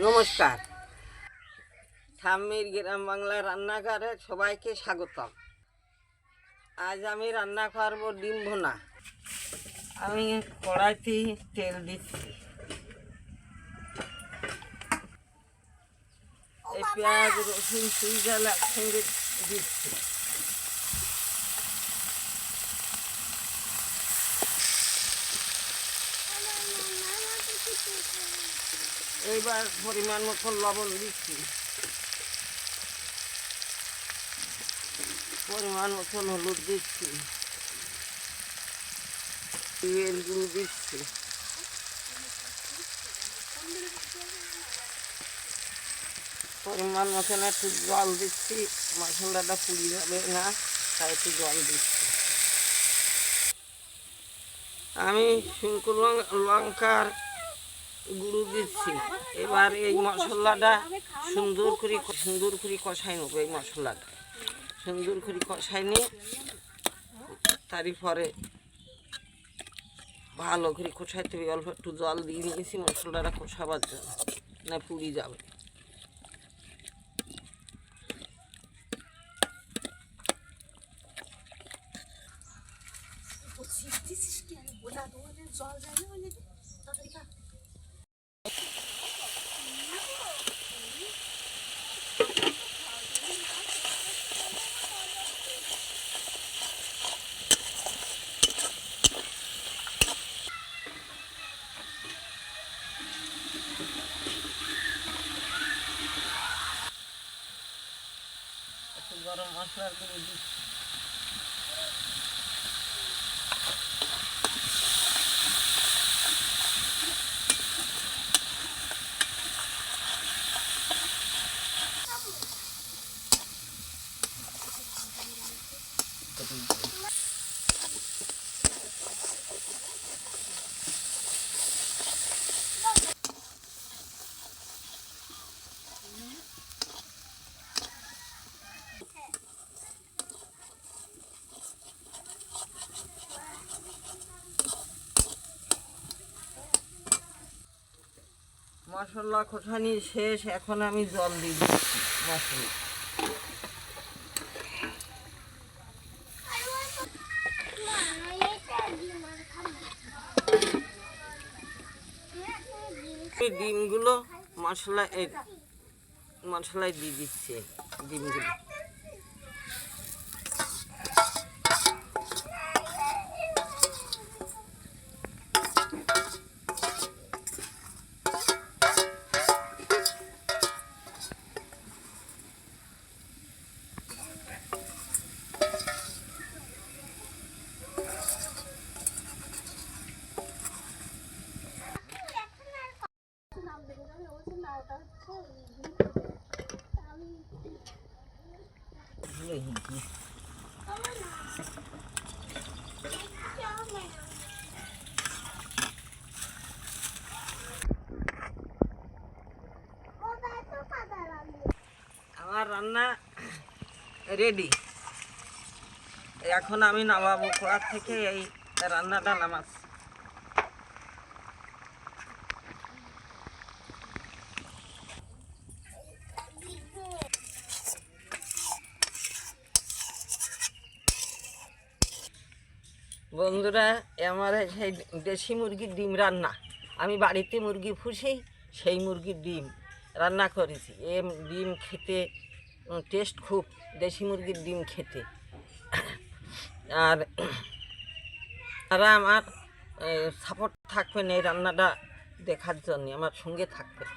নমস্কার। ঠাম্মির গ্রাম বাংলা রান্নাঘরে সবাইকে স্বাগতম। আজ আমি রান্না করব ডিম ভুনা। আমি কড়াইতে তেল দিচ্ছি। এই পেঁয়াজ রসুন সুইজাল একসঙ্গে দিচ্ছি। এইবার পরিমাণ মতো লবণ দিচ্ছি। পরিমাণ মতন হলুদ দিচ্ছি। গুঁড়ো দিচ্ছি। পরিমাণ মতন একটু জল দিচ্ছি। মশলাটা পুড়ি যাবে না, তাই একটু জল দিচ্ছি। আমি শুকনো লঙ্কা- লঙ্কার গুঁড়ো দিচ্ছি। এবার এই মশলাটা সুন্দর করে সুন্দর করে কষাই নেব এই মশলাটা। সুন্দর করে কষাই নিয়ে তারপরে ভালো করে কষাইতে হবে। অল্প একটু জল দিয়ে নিয়েছি, মশলাটা কষাবার জন্য, না পুড়ি যাবে। একটু গরম মশলার গুঁড়ো দিচ্ছি মশলা খোসানি শেষ এখন আমি জল দিই মশলা। ডিমগুলো মশলা মশলায় দিয়ে দিচ্ছে ডিমগুলো। আমার রান্না রেডি এখন আমি নামাবো কড়ার থেকে এই রান্নাটা নামাচ্ছি। বন্ধুরা, আমার সেই দেশি মুরগির ডিম রান্না। আমি বাড়িতে মুরগি পুষি, সেই মুরগির ডিম রান্না করেছি। এ ডিম খেতে টেস্ট খুব দেশি মুরগির ডিম খেতে। আর তারা আমার সাপোর্ট থাকবেন এই রান্নাটা দেখার জন্য, আমার সঙ্গে থাকবেন।